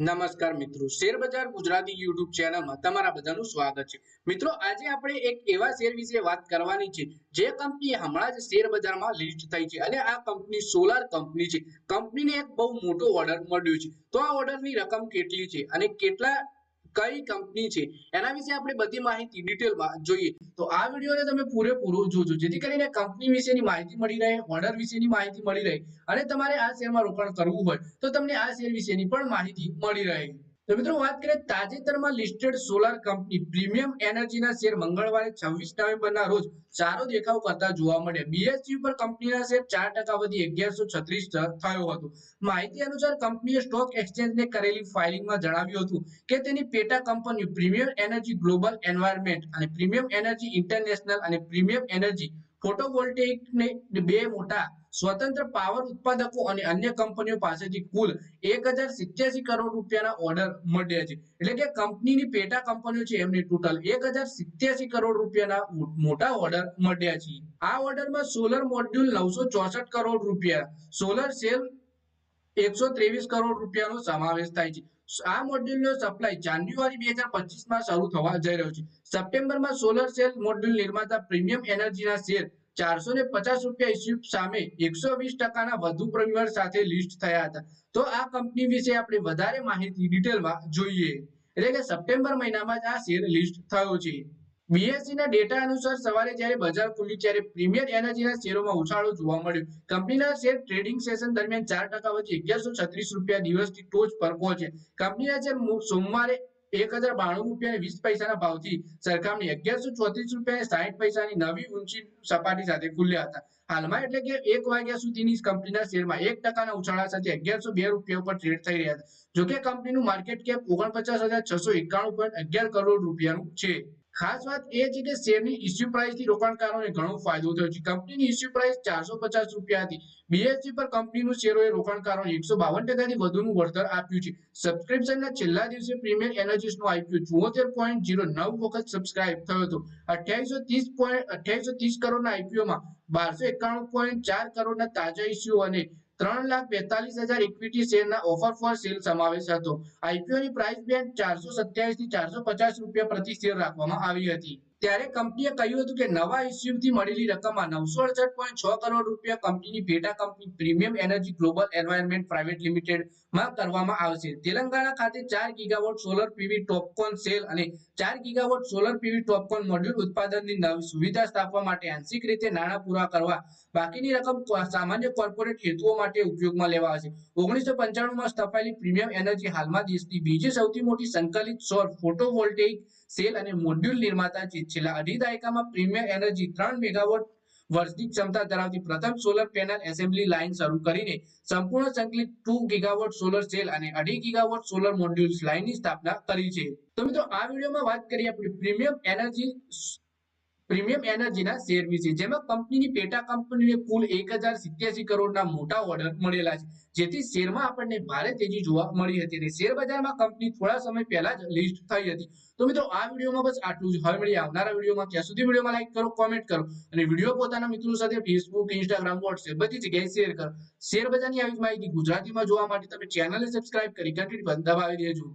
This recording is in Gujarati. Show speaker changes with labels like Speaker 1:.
Speaker 1: નમસ્કાર મિત્રો. શેર બજાર ગુજરાતી યુટ્યુબ ચેનલમાં તમારા બધાનું સ્વાગત છે. મિત્રો, આજે આપણે એક એવા શેર વિશે વાત કરવાની છે, જે કંપની હમણાં જ શેર બજારમાં લિસ્ટ થઈ છે અને આ કંપની સોલાર કંપની છે. કંપનીને એક બહુ મોટો ઓર્ડર મળ્યો છે. તો આ ઓર્ડરની રકમ કેટલી છે અને કેટલા કઈ કંપની છે? એના વિશે આપણે બધી માહિતી ડિટેલમાં જોઈએ. તો આ વિડીયોને તમે પૂરેપૂરો જોજો. જેથી કરીને કંપની વિશેની માહિતી મળી રહે ઓર્ડર વિશેની માહિતી મળી રહે અને તમારે આ શેરમાં રોકાણ કરવું હોય તો તમને આ શેર વિશેની પણ માહિતી મળી રહે. તો મિત્રો વાત કરીએ તાજેતરમાં લિસ્ટેડ સોલાર કંપની પ્રીમિયમ એનર્જીના શેર મંગળવારે છવ્વીસ નવેમ્બરના રોજ સારો દેખાવ કરતા જોવા મળ્યા. બીએસસી પર કંપનીના શેર ચાર ટકા વધી અગિયારસો છત્રીસ થયો હતો. માહિતી અનુસાર કંપનીએ સ્ટોક એક્સચેન્જને કરેલી ફાઇલિંગમાં જણાવ્યું હતું કે તેની પેટા કંપનીઓ પ્રીમિયમ એનર્જી ગ્લોબલ એન્વાયરમેન્ટ અને પ્રીમિયમ એનર્જી ઇન્ટરનેશનલ અને પ્રીમિયમ એનર્જી ફોટોવોલ્ટેઇકને બે મોટા સ્વતંત્ર પાવર ઉત્પાદકો અને અન્ય કંપનીઓ પાસેથી કુલ એક કરોડ રૂપિયાના ઓર્ડર મળ્યા છે. એટલે કે કંપનીની પેટા કંપનીઓ છે એમને ટોટલ એક કરોડ રૂપિયાના મોટા ઓર્ડર મળ્યા છે. આ ઓર્ડરમાં સોલર મોડ્યુલ નવસો ચોસઠ કરોડ રૂપિયા, સોલર સેલ એકસો ત્રેવીસ કરોડ રૂપિયાનો સમાવેશ થાય છે. આ મોડ્યુલનો સપ્લાય જાન્યુઆરી બે હજાર પચીસમાં શરૂ થવા જઈ રહ્યો છે. સપ્ટેમ્બરમાં સોલર સેલ મોડ્યુલ નિર્માતા પ્રીમિયમ એનર્જીના શેર ચારસો ને પચાસ રૂપિયા ઇસ્યુ સામે એકસો વીસ ટકાના વધુ પ્રીમિયર સાથે લિસ્ટ થયા હતા. તો આ કંપની વિશે આપણે વધારે માહિતી ડિટેલમાં જોઈએ. એટલે કે સપ્ટેમ્બર મહિનામાં જ આ શેર લિસ્ટ થયો છે. બીએસસી ના ડેટા અનુસાર સવારે જ્યારે બજાર ખુલ્યું, ત્યારે પ્રીમિયર એનર્જીના શેરોમાં ઉછાળો જોવા મળ્યો. કંપનીના શેર ટ્રેડિંગ સેશન દરમિયાન ચાર ટકા વચ્ચે અગિયારસો છત્રીસ રૂપિયા દિવસની ટોચ પર પહોંચે. કંપનીના શેર સોમવારે એક હજાર બાણું રૂપિયા વીસ પૈસાના ભાવથી સરખામણી અગિયારસો ચોત્રીસ રૂપિયા સાહીઠ પૈસાની નવી ઊંચી સપાટી સાથે ખુલ્યા હતા. હાલમાં એટલે કે એક વાગ્યા સુધીની કંપનીના શેરમાં એક ટકાના ઉછાળા સાથે અગિયારસો બે રૂપિયા ઉપર ટ્રેડ થઈ રહ્યા હતા. જોકે કંપનીનું માર્કેટ કેપ ઓગણપચાસ હજાર છસો એકાણું પોઈન્ટ અગિયાર કરોડ રૂપિયાનું છે. ખાસ વાત એ છે કે શેરની ઇસ્યુ પ્રાઇસથી રોકાણકારોને ઘણો ફાયદો થયો છે. કંપનીની ઇસ્યુ પ્રાઇસ ચારસો પચાસ રૂપિયા હતી બીએસસી પર કંપનીનું શેરોએ રોકાણકારોને એકસો બાવન ટકાથી વધુનું વળતર આપ્યું છે. સબસ્ક્રિપ્શનના છેલ્લા દિવસે પ્રીમિયર એનર્જીસનો આઈપીઓ ચુઓતેર પોઈન્ટ જીરો નવ વખત સબસ્ક્રાઇબ થયો હતો. અઠ્યાવીસો ત્રીસ પોઈન્ટ અઠ્યાવીસો ત્રીસ કરોડના આઈપીઓમાં બારસો એકાણું પોઈન્ટ ચાર કરોડના તાજા ઇસ્યુ અને ત્રણ લાખ બેતાલીસ હજાર ઇક્વિટી શેરના ઓફર ફોર સેલ સમાવેશ હતો. આઈપીઓ ની પ્રાઇસ બેન્ડ ચારસો સત્યાવીસથી ચારસો પચાસ રૂપિયા પ્રતિ શેર રાખવામાં આવી હતી. ત્યારે કંપનીએ કહ્યું હતું કે નવા ઇસ્યુથી મળેલી રકમમાં નવસો અડસઠ પોઈન્ટ છ કરોડ રૂપિયા કંપનીની પેટા company premium energy global environment private લિમિટેડમાં કરવામાં આવશે. તેલંગાણા ખાતે ચાર gigawatt solar PV TOPCon cell અને ચાર gigawatt solar PV TOPCon module ઉત્પાદનની નવી સુવિધા સ્થાપવા માટે આંશિક રીતે નાણાં પૂરા કરવા બાકીની રકમ સામાન્ય કોર્પોરેટ હેતુઓ માટે ઉપયોગમાં લેવા આવશે ઓગણીસો પંચાણુંમાં સ્થપાયેલી પ્રીમિયમ એનર્જી હાલમાં દેશની બીજી સૌથી મોટી સંકલિત સૌર ફોટોવોલ્ટેઇક સેલ અને મોડ્યુલ નિર્માતા છે. છેલ્લા અઢી દાયકામાં પ્રીમિયર એનર્જી ત્રણ મેગાવોટ વર્ષની ક્ષમતા ધરાવતી પ્રથમ સોલર પેનલ એસેમ્બલી લાઇન શરૂ કરીને સંપૂર્ણ સંકલિત ટુ ગીગાવોટ સોલર સેલ અને અઢી ગીગાવોટ સોલર મોડ્યુલ્સ લાઇનની સ્થાપના કરી છે. તો મિત્રો, આ વિડીયોમાં વાત કરીએ આપણે પ્રીમિયમ એનર્જી પ્રીમિયમ એનર્જીના શેર વિશે, જેમાં કંપનીની પેટા કંપનીને કુલ એક હજાર સિત્યાસી કરોડના મોટા ઓર્ડર મળેલા છે. જેથી શેરમાં આપણને ભારે તેજી જોવા મળી હતી અને શેર બજારમાં કંપની થોડા સમય પહેલા જ લિસ્ટ થઈ હતી. તો મિત્રો, આ વિડીયોમાં બસ આટલું જ. હવે મળી આવનારા વિડીયોમાં. ત્યાં સુધી વિડીયોમાં લાઈક કરો કોમેન્ટ કરો અને વીડિયો પોતાના મિત્રો સાથે ફેસબુક ઇન્સ્ટાગ્રામ વોટ્સએપ બધી જગ્યાએ શેર કરો. શેર બજારની આવી માહિતી ગુજરાતીમાં જોવા માટે તમે ચેનલને સબસ્ક્રાઇબ કરી ઘંટી દબાવી દેજો.